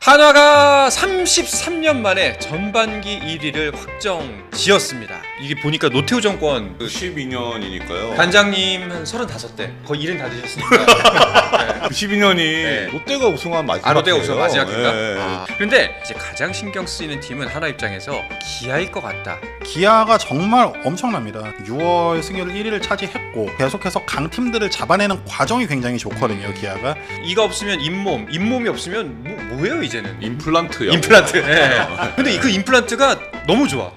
한화가 33년 만에 전반기 1위를 확정 지었습니다. 이게 보니까 노태우 정권 그 92년이니까요. 단장님 한 35대 거의 일은 다 되셨으니까. 92년이 네. 롯데가 우승한 마지막. 아 롯데가 우승 마지막인가? 예, 예. 아, 그런데 이제 가장 신경 쓰이는 팀은 한화 입장에서 기아일 것 같다. 기아가 정말 엄청납니다. 6월 승률 1위를 차지했고 계속해서 강팀들을 잡아내는 과정이 굉장히 좋거든요. 기아가 이가 없으면 잇몸, 잇몸이 없으면 뭐, 뭐예요 이제 는? 임플란트요. 임플란트. 예. 근데 그 임플란트가 너무 좋아.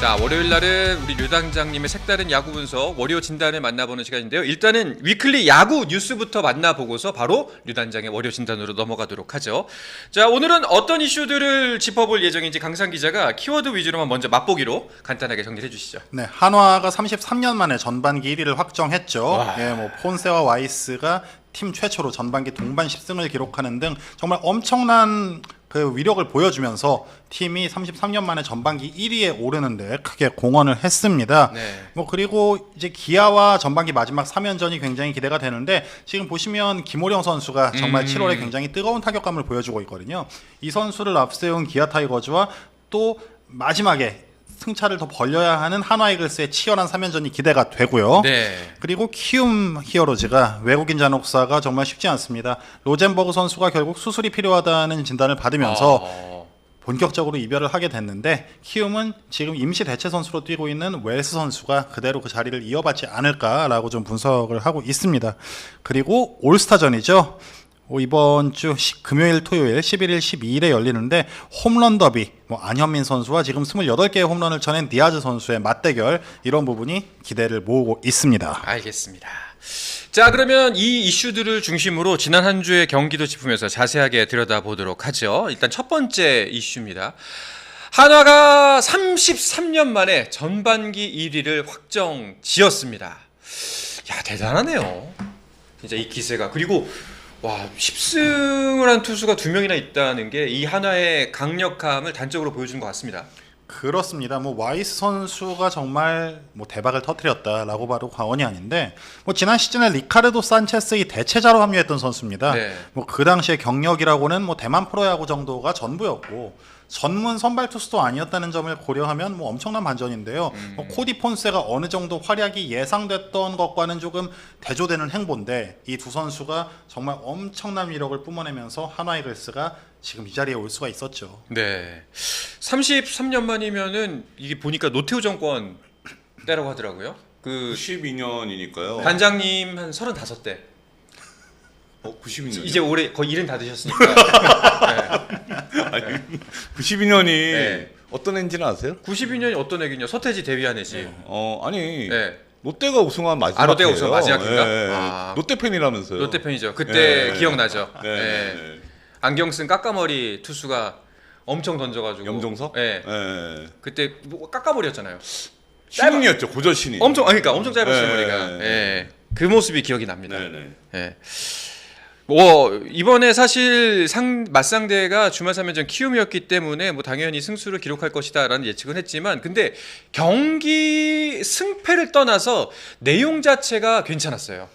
자 월요일 날은 우리 류 당장님의 색다른 야구 분석 월요 진단을 만나보는 시간인데요. 일단은 위클리 야구 뉴스부터 만나보고서 바로 류 단장의 월요 진단으로 넘어가도록 하죠. 자 오늘은 어떤 이슈들을 짚어볼 예정인지 강상 기자가 키워드 위주로만 먼저 맛보기로 간단하게 정리해 주시죠. 네, 한화가 33년 만에 전반기 1위를 확정했죠. 와. 예, 뭐 폰세와 와이스가 팀 최초로 전반기 동반 10승을 기록하는 등 정말 엄청난 그 위력을 보여주면서 팀이 33년 만에 전반기 1위에 오르는데 크게 공헌을 했습니다. 네. 뭐 그리고 이제 기아와 전반기 마지막 3연전이 굉장히 기대가 되는데 지금 보시면 김호령 선수가 정말 음. 7월에 굉장히 뜨거운 타격감을 보여주고 있거든요. 이 선수를 앞세운 기아 타이거즈와 또 마지막에 승차를 더 벌려야 하는 한화이글스의 치열한 3연전이 기대가 되고요. 네. 그리고 키움 히어로즈가 외국인 잔혹사가 정말 쉽지 않습니다. 로젠버그 선수가 결국 수술이 필요하다는 진단을 받으면서 어. 본격적으로 이별을 하게 됐는데 키움은 지금 임시 대체 선수로 뛰고 있는 웰스 선수가 그대로 그 자리를 이어받지 않을까라고 좀 분석을 하고 있습니다. 그리고 올스타전이죠. 어, 이번 주 시- 금요일, 토요일 11일, 12일에 열리는데 홈런 더비 뭐 안현민 선수와 지금 28개의 홈런을 쳐낸 디아즈 선수의 맞대결 이런 부분이 기대를 모으고 있습니다. 알겠습니다. 자, 그러면 이 이슈들을 중심으로 지난 한 주의 경기도 짚으면서 자세하게 들여다보도록 하죠. 일단 첫 번째 이슈입니다. 한화가 33년 만에 전반기 1위를 확정 지었습니다. 야, 대단하네요. 진짜 이 기세가. 그리고 와, 10승을 한 투수가 두 명이나 있다는 게이 한화의 강력함을 단적으로 보여주는 것 같습니다. 그렇습니다. 뭐 와이스 선수가 정말 뭐 대박을 터뜨렸다라고 봐도 과언이 아닌데 뭐 지난 시즌에 리카르도 산체스의 대체자로 합류했던 선수입니다. 네. 뭐그 당시의 경력이라고는 뭐 대만 프로야구 정도가 전부였고 전문 선발 투수도 아니었다는 점을 고려하면 뭐 엄청난 반전인데요. 뭐 코디 폰세가 어느 정도 활약이 예상됐던 것과는 조금 대조되는 행보인데 이 두 선수가 정말 엄청난 위력을 뿜어내면서 한화 이글스가 지금 이 자리에 올 수가 있었죠. 네. 33년 만이면은 이게 보니까 노태우 정권 때라고 하더라고요. 그 92년이니까요. 단장님 한 35대. 어, 92년. 이제 올해 거의 일은 다 되셨으니까. 아니, 92년이 네. 어떤 엔지는 아세요? 92년이 어떤 애기냐? 서태지 데뷔한 애지. 어, 아니. 네. 롯데가 우승한 마지막. 아, 롯데가. 우승한 마지막인가? 예, 예. 아. 롯데 팬이라면서요. 롯데 팬이죠. 그때 네. 기억나죠? 네. 네. 네. 안경 쓴 까까머리 투수가 엄청 던져가지고. 염정석? 네. 예. 그때 뭐 까까머리였잖아요. 신인이었죠. 고전 신인. 엄청, 아, 그러니까 엄청 짧았어요 네. 머리가. 예. 그 모습이 기억이 납니다. 네, 네. 예. 뭐 이번에 사실 상 맞상대가 주말 3연전 키움이었기 때문에 뭐 당연히 승수를 기록할 것이다라는 예측은 했지만 근데 경기 승패를 떠나서 내용 자체가 괜찮았어요.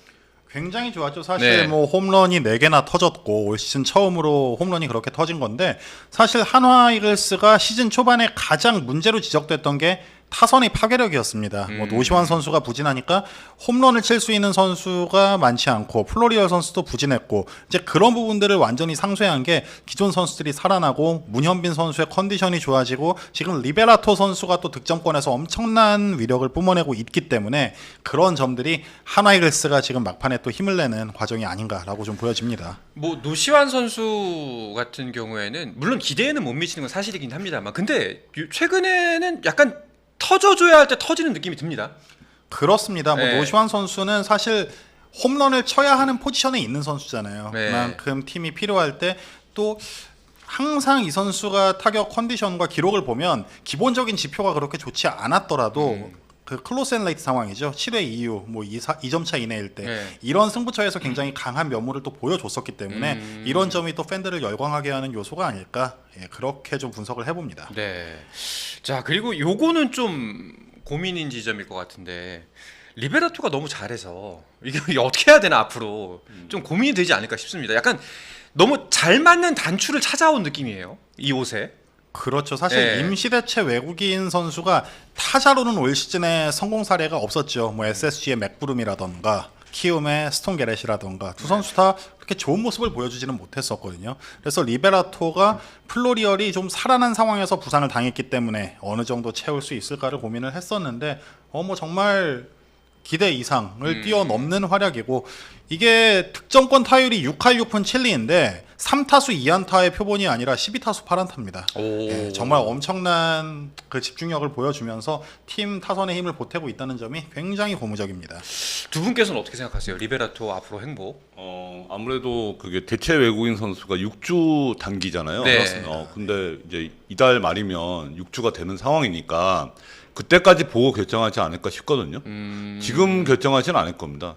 굉장히 좋았죠. 사실 네. 뭐 홈런이 4개나 터졌고 올 시즌 처음으로 홈런이 그렇게 터진 건데 사실 한화 이글스가 시즌 초반에 가장 문제로 지적됐던 게 타선의 파괴력이었습니다. 뭐 음. 노시환 선수가 부진하니까 홈런을 칠 수 있는 선수가 많지 않고 플로리얼 선수도 부진했고 이제 그런 부분들을 완전히 상쇄한 게 기존 선수들이 살아나고 문현빈 선수의 컨디션이 좋아지고 지금 리베라토 선수가 또 득점권에서 엄청난 위력을 뿜어내고 있기 때문에 그런 점들이 한화 이글스가 지금 막판에 또 힘을 내는 과정이 아닌가라고 좀 보여집니다. 뭐 노시환 선수 같은 경우에는 물론 기대에는 못 미치는 건 사실이긴 합니다만 근데 요- 최근에는 약간 터져줘야 할 때 터지는 느낌이 듭니다. 그렇습니다. 뭐 네. 노시환 선수는 사실 홈런을 쳐야 하는 포지션에 있는 선수잖아요. 네. 그만큼 팀이 필요할 때 또 항상 이 선수가 타격 컨디션과 기록을 보면 기본적인 지표가 그렇게 좋지 않았더라도 음. 그 클로스 앤 레이트 상황이죠. 7회 이후 뭐 2, 2점 차 이내일 때 네. 이런 승부처에서 굉장히 강한 면모를 또 보여줬었기 때문에 음. 이런 점이 또 팬들을 열광하게 하는 요소가 아닐까 예, 그렇게 좀 분석을 해봅니다. 네. 자 그리고 요거는 좀 고민인 지점일 것 같은데 리베라토가 너무 잘해서 이게 이게 어떻게 해야 되나 앞으로 좀 고민이 되지 않을까 싶습니다. 약간 너무 잘 맞는 단추를 찾아온 느낌이에요. 이 옷에. 그렇죠. 사실 예. 임시대체 외국인 선수가 타자로는 올 시즌에 성공 사례가 없었죠. 뭐 SSG의 맥부름이라던가 키움의 스톤 게렛이라던가 두 선수 다 그렇게 좋은 모습을 보여주지는 못했었거든요. 그래서 리베라토가 플로리얼이 좀 살아난 상황에서 부상을 당했기 때문에 어느 정도 채울 수 있을까를 고민을 했었는데 어 뭐 정말 기대 이상을 뛰어넘는 활약이고 이게 득점권 타율이 6할 6푼 7리인데 3타수 2안타의 표본이 아니라 12타수 8안타입니다. 오. 예, 정말 엄청난 그 집중력을 보여주면서 팀 타선의 힘을 보태고 있다는 점이 굉장히 고무적입니다. 두 분께서는 어떻게 생각하세요? 리베라토 앞으로 행보. 어 아무래도 그게 대체 외국인 선수가 6주 단기잖아요. 네. 어 근데 이제 이달 말이면 6주가 되는 상황이니까 그때까지 보고 결정하지 않을까 싶거든요. 음. 지금 결정하지는 않을 겁니다.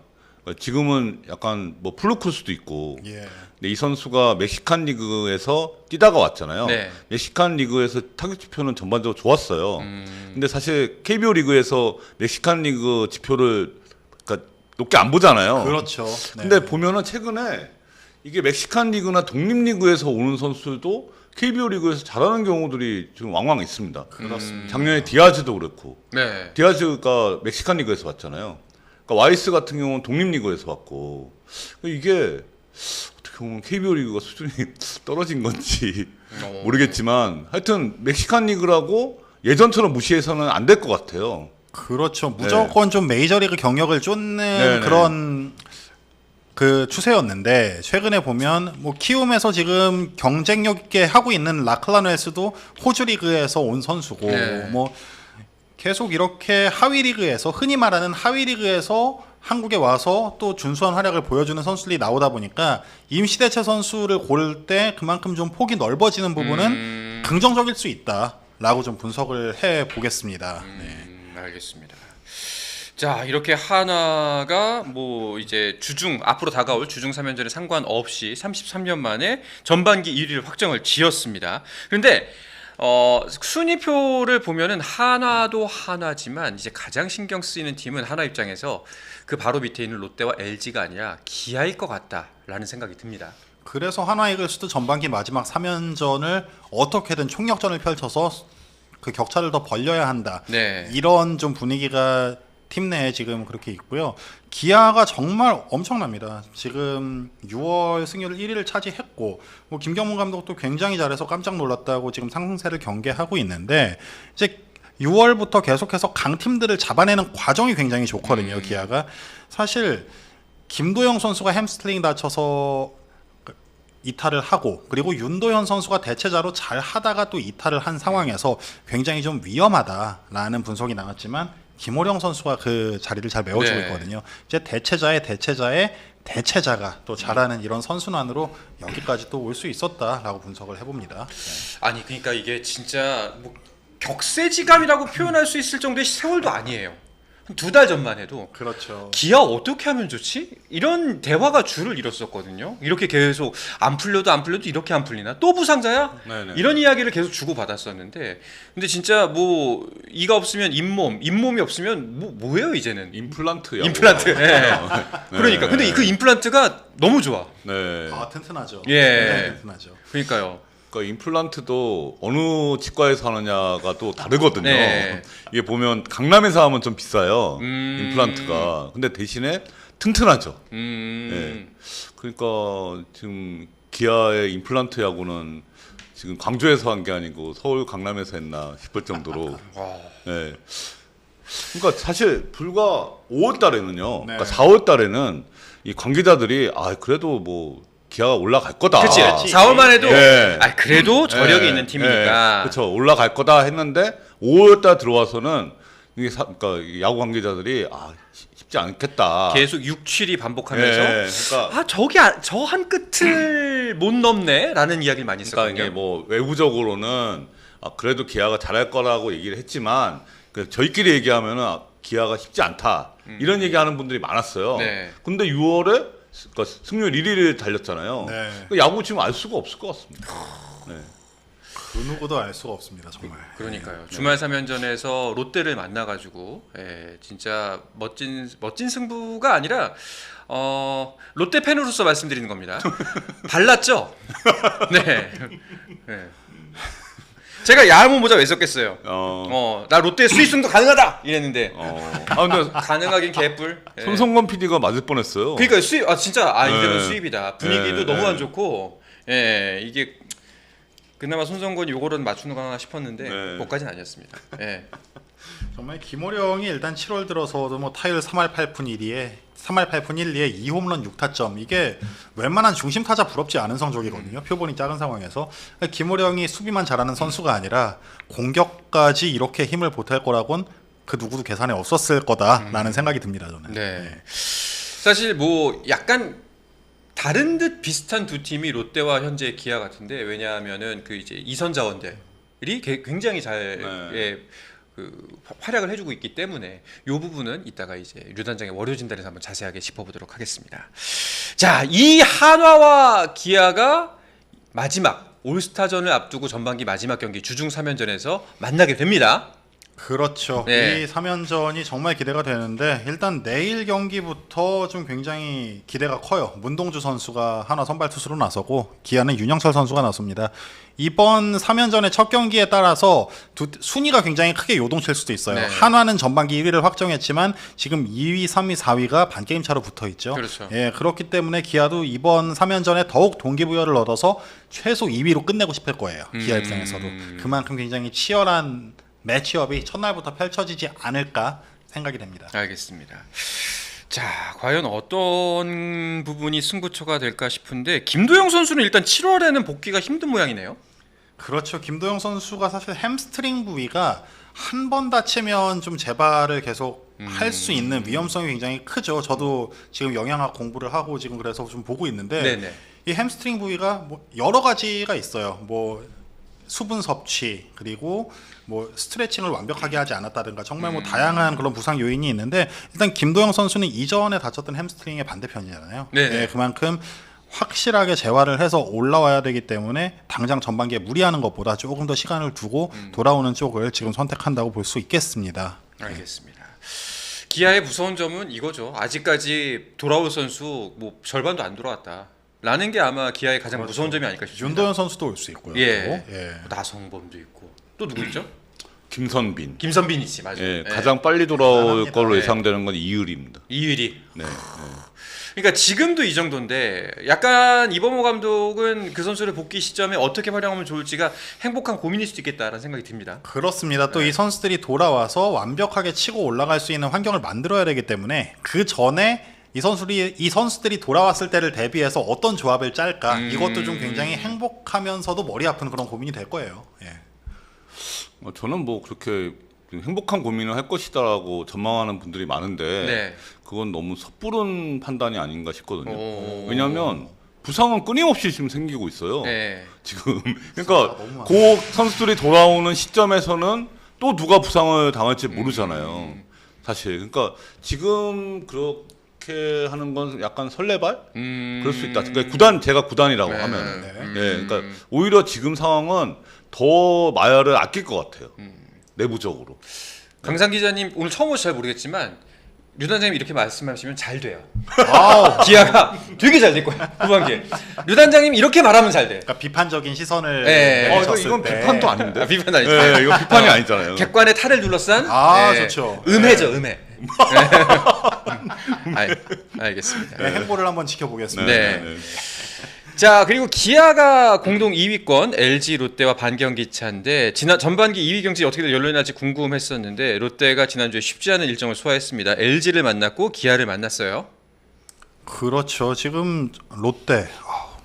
지금은 약간 뭐 플루크일 수도 있고 예. 근데 이 선수가 멕시칸 리그에서 뛰다가 왔잖아요. 네. 멕시칸 리그에서 타격 지표는 전반적으로 좋았어요. 음. 근데 사실 KBO 리그에서 멕시칸 리그 지표를 그러니까 높게 안 보잖아요. 그렇죠. 네. 근데 보면은 최근에 이게 멕시칸 리그나 독립 리그에서 오는 선수들도 KBO 리그에서 잘하는 경우들이 지금 왕왕 있습니다. 그렇습니다. 작년에 디아즈도 그렇고 네. 디아즈가 멕시칸 리그에서 왔잖아요. 그러니까 와이스 같은 경우는 독립 리그에서 왔고 이게 어떻게 보면 KBO 리그가 수준이 떨어진 건지 어. 모르겠지만 하여튼 멕시칸 리그라고 예전처럼 무시해서는 안 될 것 같아요. 그렇죠. 무조건 좀 메이저리그 경력을 쫓는 네, 네. 그런 그 추세였는데 최근에 보면 뭐 키움에서 지금 경쟁력 있게 하고 있는 라클라노에스도 호주 리그에서 온 선수고 네. 뭐 계속 이렇게 하위 리그에서 흔히 말하는 하위 리그에서 한국에 와서 또 준수한 활약을 보여주는 선수들이 나오다 보니까 임시대체 선수를 고를 때 그만큼 좀 폭이 넓어지는 부분은 음. 긍정적일 수 있다라고 좀 분석을 해 보겠습니다. 네. 음, 알겠습니다. 자 이렇게 하나가 뭐 이제 주중 앞으로 다가올 주중 3연전에 상관없이 33년 만에 전반기 1위를 확정을 지었습니다. 그런데 어, 순위표를 보면은 한화도 한화지만 이제 가장 신경 쓰이는 팀은 한화 입장에서 그 바로 밑에 있는 롯데와 LG가 아니라 기아일 것 같다라는 생각이 듭니다. 그래서 하나 이글스도 전반기 마지막 3연전을 어떻게든 총력전을 펼쳐서 그 격차를 더 벌려야 한다. 네. 이런 좀 분위기가 팀 내에 지금 그렇게 있고요. 기아가 정말 엄청납니다. 지금 6월 승률 1위를 차지했고 뭐 김경문 감독도 굉장히 잘해서 깜짝 놀랐다고 지금 상승세를 경계하고 있는데 이제 6월부터 계속해서 강팀들을 잡아내는 과정이 굉장히 좋거든요. 기아가 사실 김도영 선수가 햄스트링 다쳐서 그 이탈을 하고 그리고 윤도현 선수가 대체자로 잘 하다가 또 이탈을 한 상황에서 굉장히 좀 위험하다라는 분석이 나왔지만 김호령 선수가 그 자리를 잘 메워주고 네. 있거든요. 이제 대체자의 대체자의 대체자가 또 잘하는 이런 선순환으로 여기까지 또 올 수 있었다라고 분석을 해봅니다. 아니 그러니까 이게 진짜 뭐 격세지감이라고 표현할 수 있을 정도의 세월도 아니에요. 두 달 전만 해도 그렇죠. 기아 어떻게 하면 좋지? 이런 대화가 줄을 잃었었거든요. 이렇게 계속 안 풀려도 안 풀려도 이렇게 안 풀리나? 또 부상자야? 네네. 이런 이야기를 계속 주고 받았었는데, 근데 진짜 뭐 이가 없으면 잇몸, 잇몸이 없으면 뭐 뭐예요 이제는? 임플란트야. 임플란트. 예. 그러니까 근데 그 임플란트가 너무 좋아. 네. 아 튼튼하죠. 예. 튼튼하죠. 그러니까요. 그러니까 임플란트도 어느 치과에서 하느냐가 또 다르거든요. 네. 이게 보면 강남에서 하면 좀 비싸요. 음. 임플란트가. 근데 대신에 튼튼하죠. 음. 그러니까 지금 기아의 임플란트 야구는 지금 광주에서 한 게 아니고 서울 강남에서 했나 싶을 정도로. 와. 네. 그러니까 사실 불과 5월 달에는요. 네. 그러니까 4월 달에는 이 관계자들이 아 그래도 뭐 기아가 올라갈 거다. 그치. 그치. 4월만 해도 예. 아 그래도 저력이 예, 있는 팀이니까. 그렇죠. 올라갈 거다 했는데 5월달 들어와서는 이게 사, 그러니까 이 야구 관계자들이 아 쉽- 쉽지 않겠다. 계속 6, 7이 반복하면서 예, 그러니까 아 저기 저한 끝을 못 넘네라는 이야기를 많이 그러니까 했었거든요. 이게 뭐 외부적으로는 아, 그래도 기아가 잘할 거라고 얘기를 했지만 그 저희끼리 얘기하면은 아, 기아가 쉽지 않다 이런 얘기하는 분들이 많았어요. 음. 네. 근데 6월에 그러니까 승률 1위를 달렸잖아요. 네. 그 야구 지금 알 수가 없을 것 같습니다. 네. 그 누구도 알 수가 없습니다 정말. 그러니까요. 주말 3연전에서 롯데를 만나가지고 예, 진짜 멋진 멋진 승부가 아니라 어, 롯데 팬으로서 말씀드리는 겁니다. 달랐죠? 네. 네. 제가 야무 모자 왜 썼겠어요? 어, 어, 나 롯데 수입승도 가능하다 이랬는데 어. 아 근데 가능하긴 개뿔. 예. 손성건 PD가 맞을 뻔했어요. 그러니까 수입 아 진짜 아 이제는 네. 수입이다. 분위기도 네, 너무 네. 안 좋고 예 이게 그나마 손성건이 요거는 맞추는 거 하나 싶었는데 네. 그것까지는 아니었습니다. 예. 정말 김호령이 일단 7월 들어서도 뭐 타율 3할 8푼 1리에 3할 8푼 1리에 2홈런 6타점 이게 웬만한 중심 타자 부럽지 않은 성적이거든요. 표본이 작은 상황에서 김호령이 수비만 잘하는 선수가 아니라 공격까지 이렇게 힘을 보탤 거라곤 그 누구도 계산에 없었을 거다라는 생각이 듭니다 저는. 네. 사실 뭐 약간 다른 듯 비슷한 두 팀이 롯데와 현재 기아 같은데 왜냐하면은 그 이제 이선 자원들이 게- 굉장히 잘 네. 예, 그 활약을 해주고 있기 때문에 이 부분은 이따가 이제 류단장의 월요 진단에서 한번 자세하게 짚어보도록 하겠습니다. 자, 이 한화와 기아가 마지막 올스타전을 앞두고 전반기 마지막 경기 주중 3연전에서 만나게 됩니다. 그렇죠. 네. 이 3연전이 정말 기대가 되는데 일단 내일 경기부터 좀 굉장히 기대가 커요. 문동주 선수가 하나 선발 투수로 나서고 기아는 윤영철 선수가 나섭니다. 이번 3연전의 첫 경기에 따라서 두, 순위가 굉장히 크게 요동칠 수도 있어요. 네. 한화는 전반기 1위를 확정했지만 지금 2위, 3위, 4위가 반게임 차로 붙어 있죠. 그렇죠. 예, 그렇기 때문에 기아도 이번 3연전에 더욱 동기부여를 얻어서 최소 2위로 끝내고 싶을 거예요. 기아 음. 입장에서도. 그만큼 굉장히 치열한 매치업이 첫날부터 펼쳐지지 않을까 생각이 됩니다. 알겠습니다. 자, 과연 어떤 부분이 승부처가 될까 싶은데 김도영 선수는 일단 7월에는 복귀가 힘든 모양이네요. 그렇죠. 김도영 선수가 사실 햄스트링 부위가 한 번 다치면 좀 재발을 계속 할수 있는 위험성이 굉장히 크죠. 저도 지금 영양학 공부를 하고 지금 그래서 좀 보고 있는데 네네. 이 햄스트링 부위가 뭐 여러 가지가 있어요. 뭐 수분 섭취 그리고 뭐 스트레칭을 완벽하게 하지 않았다든가 정말 뭐 다양한 그런 부상 요인이 있는데 일단 김도영 선수는 이전에 다쳤던 햄스트링의 반대편이잖아요. 네네. 예, 그만큼 확실하게 재활을 해서 올라와야 되기 때문에 당장 전반기에 무리하는 것보다 조금 더 시간을 두고 돌아오는 쪽을 지금 선택한다고 볼 수 있겠습니다. 알겠습니다. 기아의 무서운 점은 이거죠. 아직까지 돌아올 선수 뭐 절반도 안 돌아왔다. 라는 게 아마 기아의 가장 무서운 점이 아닐까 싶습니다. 윤도현 선수도 올 수 있고요. 예. 또. 예. 나성범도 있고 또 누구 있죠? 김선빈. 김선빈 있지 맞아요. 예, 예. 가장 빨리 돌아올. 걸로 네. 예상되는 건 이의리입니다. 이유리. 네. 그러니까 지금도 이 정도인데 약간 이범호 감독은 그 선수를 복귀 시점에 어떻게 활용하면 좋을지가 행복한 고민일 수도 있겠다라는 생각이 듭니다. 그렇습니다. 네. 또이 선수들이 돌아와서 완벽하게 치고 올라갈 수 있는 환경을 만들어야 되기 때문에 그 전에 이 선수들이 이 선수들이 돌아왔을 때를 대비해서 어떤 조합을 짤까 음. 이것도 좀 굉장히 행복하면서도 머리 아픈 그런 고민이 될 거예요. 예. 어, 저는 뭐 그렇게 행복한 고민을 할 것이다라고 전망하는 분들이 많은데 네. 그건 너무 섣부른 판단이 아닌가 싶거든요. 오. 왜냐하면 부상은 끊임없이 지금 생기고 있어요. 네. 지금 그러니까. 그 선수들이 돌아오는 시점에서는 또 누가 부상을 당할지 모르잖아요. 음. 사실 그러니까 지금 그렇 게 하는 건 약간 설레발 음. 그럴 수 있다. 그러니까 구단 제가 구단이라고 네. 하면 네. 음. 예, 그러니까 오히려 지금 상황은 더 마야를 아낄 것 같아요. 음. 내부적으로. 강상 기자님 오늘 처음 오셔서 잘 모르겠지만 류 단장님 이렇게 말씀하시면 잘 돼요. 아우. 기아가 되게 잘 될 거야 후반기에. 류 단장님 이렇게 말하면 잘 돼. 그러니까 비판적인 시선을 네. 어, 이거, 이건 때. 비판도 아닌데. 아, 비판 아니죠. 예, 이거 비판이 아니잖아요. 객관의 탈을 둘러싼. 아, 네. 좋죠. 음해죠 음해. 알, 알겠습니다. 네, 행보를 한번 지켜보겠습니다. 네. 자 그리고 기아가 공동 2위권 LG 롯데와 반경기 차인데 지난 전반기 2위 경기 어떻게 열려 날지 궁금했었는데 롯데가 지난주에 쉽지 않은 일정을 소화했습니다. LG를 만났고 기아를 만났어요. 그렇죠. 지금 롯데 아,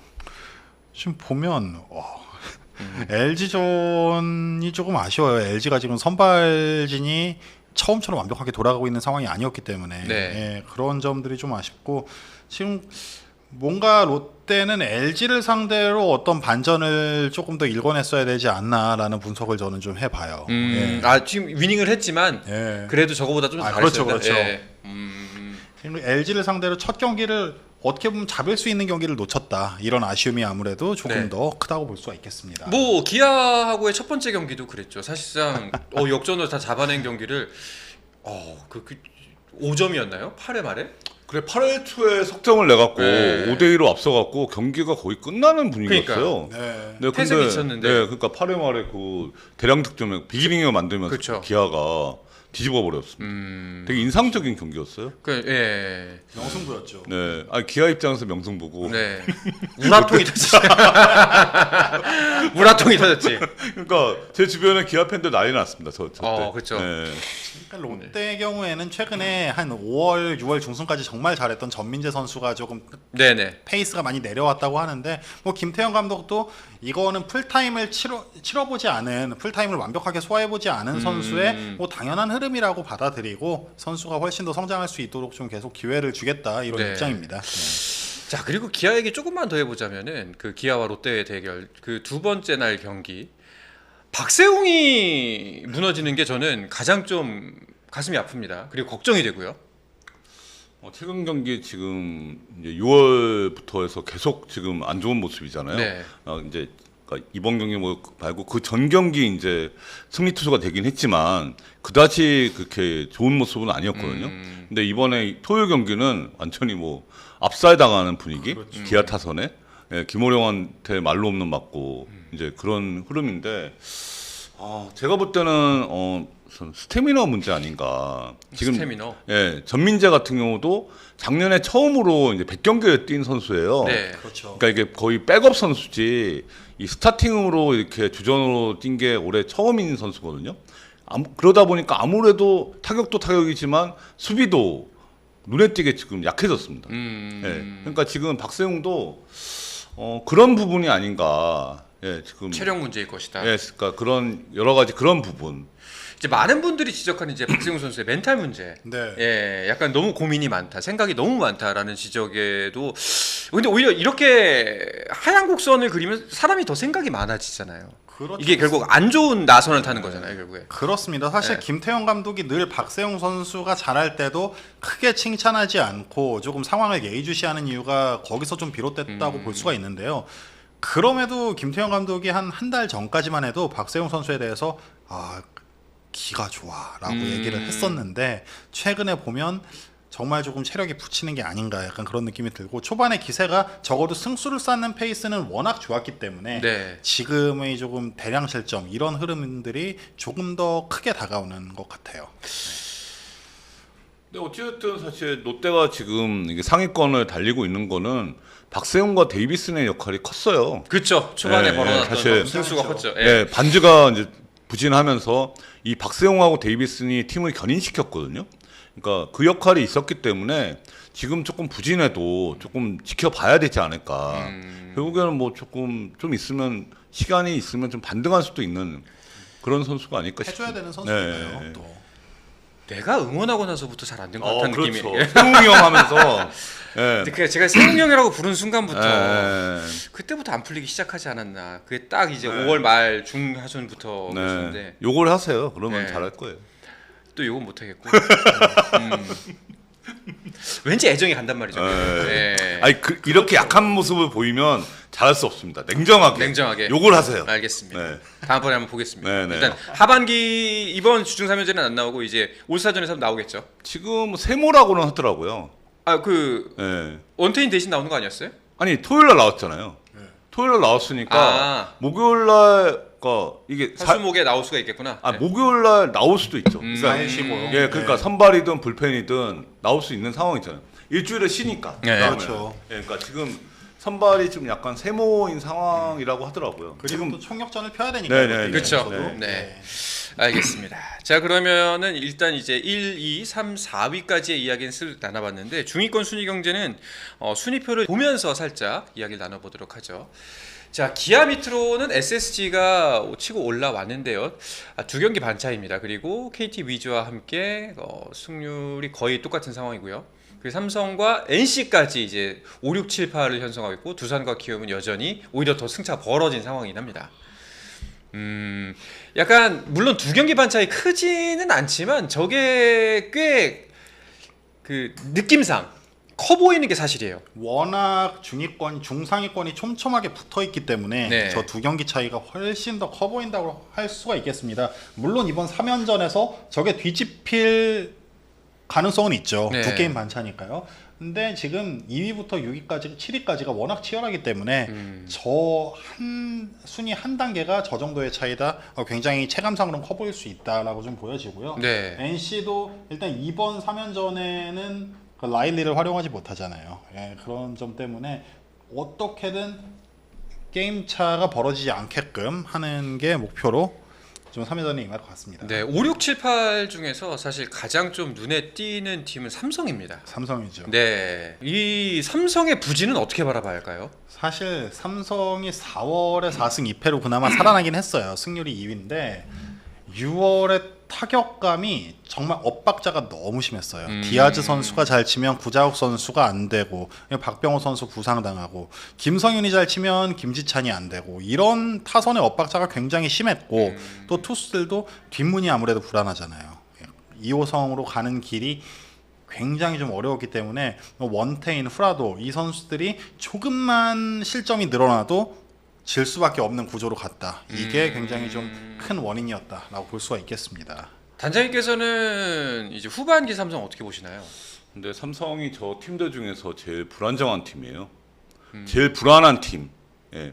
지금 보면 와, LG전이 조금 아쉬워요. LG가 지금 선발진이 처음처럼 완벽하게 돌아가고 있는 상황이 아니었기 때문에 네. 예, 그런 점들이 좀 아쉽고 지금 뭔가 롯데는 LG를 상대로 어떤 반전을 조금 더 일궈냈어야 되지 않나라는 분석을 저는 좀 해봐요. 음, 아 지금 위닝을 했지만 예. 예. 그래도 저거보다 좀 아, 잘했어요. 그렇죠, 그렇죠. 예. 음, LG를 상대로 첫 경기를 어떻게 보면 잡을 수 있는 경기를 놓쳤다 이런 아쉬움이 아무래도 조금 네. 더 크다고 볼 수가 있겠습니다. 뭐 기아하고의 첫 번째 경기도 그랬죠. 사실상 어, 역전으로 다 잡아낸 경기를 어그 그 5점이었나요? 8회 말에? 그래 8회 초에 석점을 내갖고 네. 5대 2로 앞서갖고 경기가 거의 끝나는 분위기였어요. 네. 네, 태세 미쳤는데. 네, 그러니까 8회 말에 그 대량 득점에 비기닝을 만들면서 그쵸. 기아가 뒤집어 버렸습니다. 음. 되게 인상적인 경기였어요. 그 예. 명승부였죠. 네, 아 기아 입장에서 명승보고. 네. 우라통이 터졌지. 우라통이 터졌지. 그러니까 제 주변에 기아 팬들 난리 났습니다. 저, 저 때. 어, 그쵸. 네. 그러니까 롯데 경우에는 최근에 한 5월, 6월 중순까지 정말 잘했던 전민재 선수가 조금 네, 네. 페이스가 많이 내려왔다고 하는데 뭐 김태형 감독도 이거는 풀타임을 치러 치러보지 않은 풀타임을 완벽하게 소화해보지 않은 음. 선수의 뭐 당연한 흐름 이라고 받아들이고 선수가 훨씬 더 성장할 수 있도록 좀 계속 기회를 주겠다 이런 네. 입장입니다. 자 그리고 기아 얘기 조금만 더 해보자면은 그 기아와 롯데의 대결 그 두 번째 날 경기 박세웅이 무너지는 게 저는 가장 좀 가슴이 아픕니다. 그리고 걱정이 되고요. 어, 최근 경기 지금 이제 6월부터 해서 계속 지금 안 좋은 모습이잖아요. 네. 어, 이제 그러니까 이번 경기 뭐 말고 그 전 경기 이제 승리 투수가 되긴 했지만 그다지 그렇게 좋은 모습은 아니었거든요. 음. 근데 이번에 토요일 경기는 완전히 뭐 압살 당하는 분위기, 그렇죠. 기아 타선에 예, 김호령한테 말로 없는 맞고 음. 이제 그런 흐름인데 아, 제가 볼 때는 어 스태미너 문제 아닌가. 지금 스태미너. 예, 전민재 같은 경우도 작년에 처음으로 이제 100경기에 뛴 선수예요. 네. 그렇죠. 그러니까 이게 거의 백업 선수지 이 스타팅으로 이렇게 주전으로 뛴 게 올해 처음인 선수거든요. 아무, 그러다 보니까 아무래도 타격도 타격이지만 수비도 눈에 띄게 지금 약해졌습니다. 음. 예, 그러니까 지금 박세웅도 어, 그런 부분이 아닌가. 예, 지금 체력 문제일 것이다. 예, 그러니까 그런 여러 가지 그런 부분. 이제 많은 분들이 지적하는 이제 박세웅 선수의 멘탈 문제. 네. 예, 약간 너무 고민이 많다, 생각이 너무 많다라는 지적에도 근데 오히려 이렇게 하얀 곡선을 그리면 사람이 더 생각이 많아지잖아요. 그렇죠. 이게 결국 안 좋은 나선을 타는 거잖아요, 결국에. 그렇습니다. 사실 네. 김태형 감독이 늘 박세웅 선수가 잘할 때도 크게 칭찬하지 않고 조금 상황을 예의주시하는 이유가 거기서 좀 비롯됐다고 음. 볼 수가 있는데요. 그럼에도 김태형 감독이 한 한 달 전까지만 해도 박세웅 선수에 대해서 아 기가 좋아라고 음. 얘기를 했었는데 최근에 보면 정말 조금 체력이 붙이는 게 아닌가 약간 그런 느낌이 들고 초반에 기세가 적어도 승수를 쌓는 페이스는 워낙 좋았기 때문에 네. 지금의 조금 대량 실점 이런 흐름들이 조금 더 크게 다가오는 것 같아요. 근데 어찌됐든 사실 롯데가 지금 이게 상위권을 달리고 있는 거는 박세웅과 데이비슨의 역할이 컸어요. 그렇죠. 초반에 예, 벌어놨던 사실- 승수가 컸죠. 예. 예, 반즈가 이제 부진하면서 이 박세웅하고 데이비슨이 팀을 견인시켰거든요. 그러니까 그 역할이 있었기 때문에 지금 조금 부진해도 조금 지켜봐야 되지 않을까. 음. 결국에는 뭐 조금 좀 있으면 시간이 있으면 좀 반등할 수도 있는 그런 선수가 아닐까 싶습니다. 해줘야 되는 선수니까요. 네. 또. 내가 응원하고 나서부터 잘 안 된것 어, 같다는 느낌이. 그렇죠. 예. 세웅이 형 하면서 예. 근데 그 제가 세웅 형이라고 부른 순간부터 예. 그때부터 안 풀리기 시작하지 않았나. 그게 딱 이제 네. 5월 말 중하순부터 그랬는데 네. 요걸 하세요. 그러면 네. 잘할 거예요. 또 이건 못 하겠고. 음. 왠지 애정이 간단 말이죠. 네. 예. 아니 그, 이렇게 약한 모습을 보이면 잘할 수 없습니다. 냉정하게. 냉정하게. 요걸 하세요. 알겠습니다. 네. 다음번에 한번 보겠습니다. 네, 네. 일단 하반기 이번 주중 3연전은 안 나오고 이제 올스타전에서 나오겠죠. 지금 세모라고는 하더라고요. 아그 예. 원태인 대신 나오는 거 아니었어요? 아니 토요일 날 나왔잖아요. 토요일 날 나왔으니까 아. 목요일 날 까 이게 사, 화수목에 나올 수가 있겠구나. 아 네. 목요일 날 나올 수도 있죠. 음. 그러니까. 예, 그러니까 네. 선발이든 불펜이든 나올 수 있는 상황이잖아요. 일주일에 쉬니까. 네. 그다음에. 그렇죠. 예, 그러니까 지금 선발이 좀 약간 세모인 상황이라고 하더라고요. 그리고 지금 또 총력전을 펴야 되니까요. 네, 네, 그렇죠. 네. 네. 알겠습니다. 자 그러면은 일단 이제 1, 2, 3, 4위까지의 이야기는 슬 나눠봤는데 중위권 순위 경제는 어, 순위표를 보면서 살짝 이야기를 나눠보도록 하죠. 자 기아 밑으로는 SSG가 치고 올라왔는데요. 아, 두 경기 반 차입니다. 그리고 KT 위즈와 함께 어, 승률이 거의 똑같은 상황이고요. 그리고 삼성과 NC까지 이제 5, 6, 7, 8을 형성하고 있고 두산과 키움은 여전히 오히려 더 승차 벌어진 상황이긴 합니다. 음, 약간 물론 두 경기 반 차이 크지는 않지만 저게 꽤 그 느낌상 커 보이는 게 사실이에요. 워낙 중위권, 중상위권이 촘촘하게 붙어 있기 때문에 네. 저두 경기 차이가 훨씬 더 커 보인다고 할 수가 있겠습니다. 물론 이번 3연전에서 저게 뒤집힐 가능성은 있죠. 네. 두 게임 반 차니까요. 근데 지금 2위부터 6위까지, 7위까지가 워낙 치열하기 때문에 음. 저한 순위 한 단계가 저 정도의 차이다. 어, 굉장히 체감상으로는 커 보일 수 있다라고 좀 보여지고요. 네. NC도 일단 이번 3연전에는 그 라일리를 활용하지 못하잖아요. 예, 그런 점 때문에 어떻게든 게임 차가 벌어지지 않게끔 하는 게 목표로 좀 3연전에 임할 것 같습니다. 네, 5, 6, 7, 8 중에서 사실 가장 좀 눈에 띄는 팀은 삼성입니다. 삼성이죠. 네, 이 삼성의 부진은 어떻게 바라봐야 할까요? 사실 삼성이 4월에 4승 2패로 그나마 살아나긴 했어요. 승률이 2위인데 6월에 타격감이 정말 엇박자가 너무 심했어요. 음. 디아즈 선수가 잘 치면 구자욱 선수가 안 되고 박병호 선수 부상당하고 김성윤이 잘 치면 김지찬이 안 되고 이런 타선의 엇박자가 굉장히 심했고 음. 또 투수들도 뒷문이 아무래도 불안하잖아요. 2호성으로 가는 길이 굉장히 좀 어려웠기 때문에 원태인, 후라도 이 선수들이 조금만 실점이 늘어나도 질 수밖에 없는 구조로 갔다. 이게 음. 굉장히 좀 큰 원인이었다라고 볼 수가 있겠습니다. 단장님께서는 이제 후반기 삼성 어떻게 보시나요? 근데 삼성이 저 팀들 중에서 제일 불안정한 팀이에요. 음. 제일 불안한 팀. 예.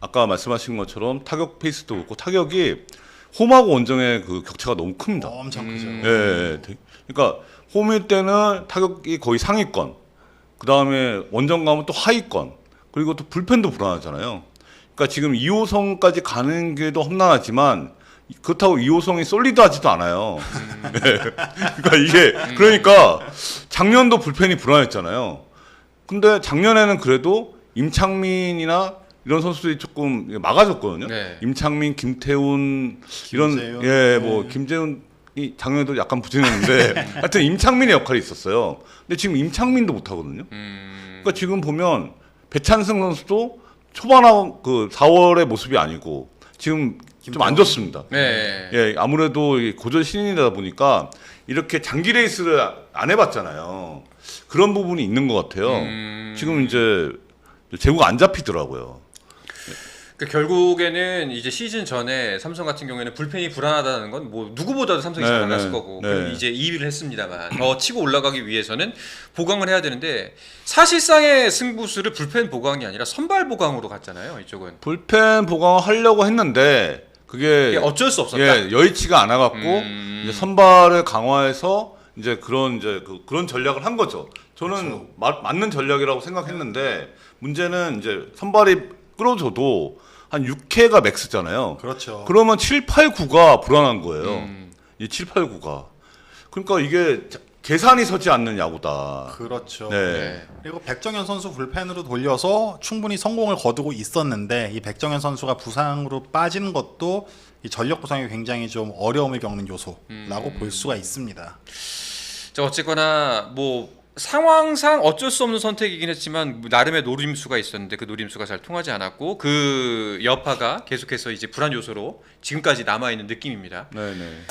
아까 말씀하신 것처럼 타격 페이스도 그렇고 타격이 홈하고 원정의 그 격차가 너무 큽니다. 엄청 음. 크죠. 예, 예. 되- 그러니까 홈일 때는 타격이 거의 상위권. 그 다음에 원정 가면 또 하위권. 그리고 또 불펜도 불안하잖아요. 그러니까 지금 2호성까지 가는 게도 험난하지만 그렇다고 2호성이 솔리드하지도 않아요. 네. 그러니까 이게 그러니까 작년도 불펜이 불안했잖아요. 근데 작년에는 그래도 임창민이나 이런 선수들이 조금 막아줬거든요. 네. 임창민, 김태훈 이런 김재훈. 예, 뭐 네. 김재훈이 작년에도 약간 부진했는데 하여튼 임창민의 역할이 있었어요. 근데 지금 임창민도 못 하거든요. 음, 그러니까 지금 보면 배찬승 선수도 초반하고 그 4월의 모습이 아니고 지금 좀 안. 좋습니다. 네. 예, 아무래도 이 고졸 신인이다 보니까 이렇게 장기 레이스를 안 해봤잖아요. 그런 부분이 있는 것 같아요. 음. 지금 이제 제구가 안 잡히더라고요. 그 결국에는 이제 시즌 전에 삼성 같은 경우에는 불펜이 불안하다는 건 뭐 누구보다도 삼성이 네, 잘 알았을 네, 거고 네. 그리고 이제 2위를 했습니다만 더 치고 올라가기 위해서는 보강을 해야 되는데 사실상의 승부수를 불펜 보강이 아니라 선발 보강으로 갔잖아요 이쪽은 불펜 보강하려고 했는데 그게 어쩔 수 없었다. 예, 여의치가 않아 갖고 음. 이제 선발을 강화해서 이제 그런 이제 그, 그런 전략을 한 거죠. 저는 그렇죠. 마- 맞는 전략이라고 생각했는데 문제는 이제 선발이 끌어줘도 한 6회가 맥스잖아요. 그렇죠. 그러면 7, 8, 9가 불안한 거예요. 음. 이 7, 8, 9가. 그러니까 이게 자- 계산이 서지 않는 야구다. 그렇죠. 네. 네. 그리고 백정현 선수 불펜으로 돌려서 충분히 성공을 거두고 있었는데 이 백정현 선수가 부상으로 빠지는 것도 이 전력 구성에 굉장히 좀 어려움을 겪는 요소라고 음. 볼 수가 있습니다. 자 어쨌거나 뭐 상황상 어쩔 수 없는 선택이긴 했지만 나름의 노림수가 있었는데 그 노림수가 잘 통하지 않았고 그 여파가 계속해서 이제 불안 요소로 지금까지 남아 있는 느낌입니다. 네네.